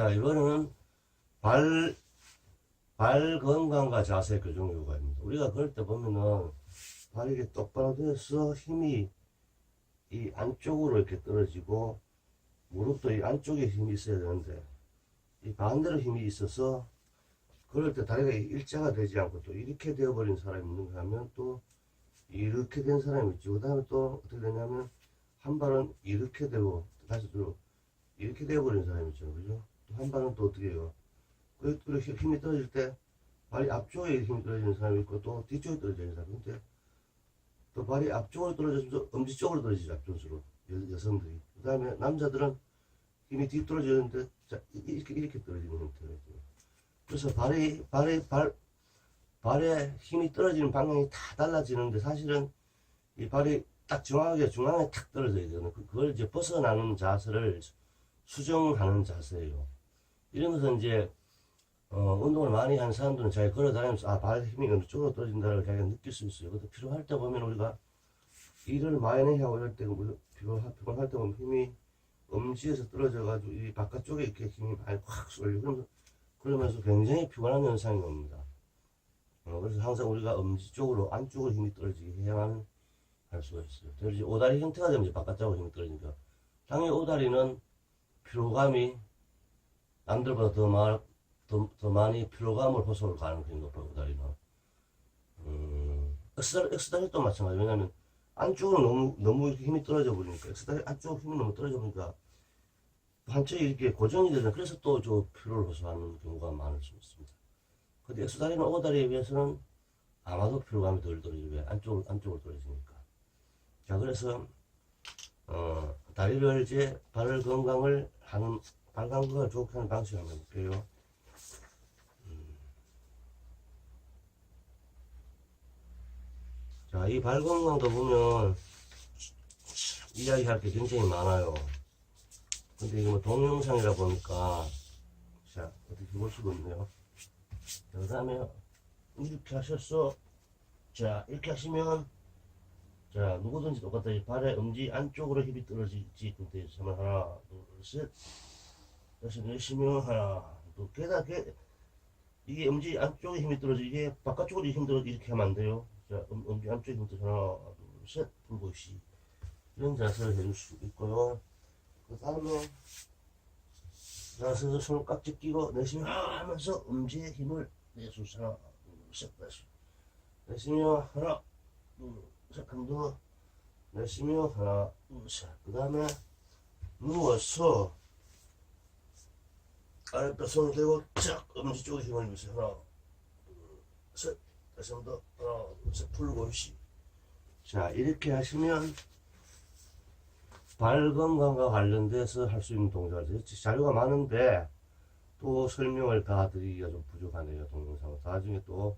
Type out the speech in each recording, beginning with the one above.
자, 이거는 발, 발 건강과 자세 교정 요가입니다. 우리가 그럴 때 보면은 발이 이렇게 똑바로 되어서 힘이 이 안쪽으로 이렇게 떨어지고 무릎도 이 안쪽에 힘이 있어야 되는데 이 반대로 힘이 있어서 그럴 때 다리가 일자가 되지 않고 또 이렇게 되어버린 사람이 있는가 하면 또 이렇게 된 사람이 있죠. 그 다음에 또 어떻게 되냐면 한 발은 이렇게 되고 다시 또 이렇게 되어버린 사람이 있죠. 그죠? 또한 발은 또 어떻게 해요? 그- 그렇게 힘이 떨어질 때 발이 앞쪽에 힘이 떨어지는 사람이 있고 또 뒤쪽에 떨어지는 사람이 있는데 또 발이 앞쪽으로 떨어져서 엄지 쪽으로 떨어지죠. 앞쪽으로 여, 여성들이. 그 다음에 남자들은 힘이 뒤 떨어지는데 자, 이- 이렇게 이렇게 떨어지는 형태가 있죠. 그래서 발이 발이 발 발에 힘이 떨어지는 방향이 다 달라지는데 사실은 이 발이 딱 정확하게 중앙에 탁 떨어져야 되거든요. 그- 그걸 이제 벗어나는 자세를 수- 수정하는 자세예요. 것은 이제 어, 운동을 많이 하는 사람들은 자기 걸어 다니면서 아, 발 힘이 어느 쪽으로 떨어진다를 자기가 느낄 수 있어요. 그것도 필요할 때 보면 우리가 일을 많이 하고 이럴 때 피곤할, 피곤할 때 보면 힘이 엄지에서 떨어져가지고 이 바깥쪽에 이렇게 힘이 많이 확 쏠리고 그러면서, 그러면서 굉장히 피곤한 현상이 옵니다. 어, 그래서 항상 우리가 엄지 쪽으로 안쪽으로 힘이 떨어지게 해야만 할 수가 있어요. 그래서 오다리 형태가 되면 바깥쪽으로 힘이 떨어지니까 당연히 오다리는 피로감이 남들보다 더, 마, 더, 더 많이 피로감을 호소를 가능성이 높아요, 오다리는. 음, 엑스다리, 엑스다리도 마찬가지. 왜냐면 안쪽으로 너무, 너무 힘이 떨어져 버리니까, 엑스다리 안쪽 힘이 너무 떨어져 버리니까 한쪽이 이렇게 고정이 되는 그래서 또 저 피로를 호소하는 경우가 많을 수 있습니다. 근데 엑스다리는 오다리에 비해서는 아마도 피로감이 덜 떨어지죠. 왜? 안쪽으로, 안쪽으로 떨어지니까. 자, 그래서, 어, 다리를 이제 발 건강을 하는, 발 건강을 좋게 하는 방식을 한번 볼게요. 음. 자, 이발 건강도 보면, 이야기할 게 굉장히 많아요. 근데 이거 뭐 동영상이라 보니까, 자, 어떻게 볼 수가 없네요. 그 다음에, 이렇게 하셨어. 자, 이렇게 하시면, 자, 누구든지 똑같아. 이 발의 엄지 안쪽으로 힘이 떨어지지. 근데 정말 하나, 둘, 셋. 다시 내쉬면 하나, 둘, 게다, 게, 이게 엄지 안쪽에 힘이 떨어지, 이게 바깥쪽으로 힘 떨어지, 이렇게 하면 안 돼요. 자, 엄, 엄지 안쪽에 힘 떨어지, 하나, 둘, 셋. 풀고 시. 이런 자세를 해줄 수 있고요. 그 다음에, 자, 서서 손을 깍지 끼고 내쉬면 하 하면서 엄지에 힘을 내주시 하나, 둘, 셋, 다시. 내쉬면 하나, 둘, 셋, 한더 내쉬면 하나, 둘, 셋. 그 다음에 누워서 아랫배 손을 대고 쫙 엄지 쪽에 힘을 주세요. 하나, 둘, 셋. 다시 한 번 더. 하나, 둘, 셋. 풀고 시. 자, 이렇게 하시면 발 건강과 관련돼서 할 수 있는 동작을 자료가 많은데 또 설명을 다 드리기가 좀 부족하네요. 동영상은. 나중에 또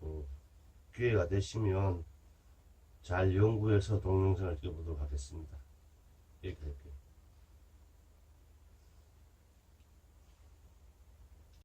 어, 기회가 되시면 잘 연구해서 동영상을 찍어보도록 하겠습니다.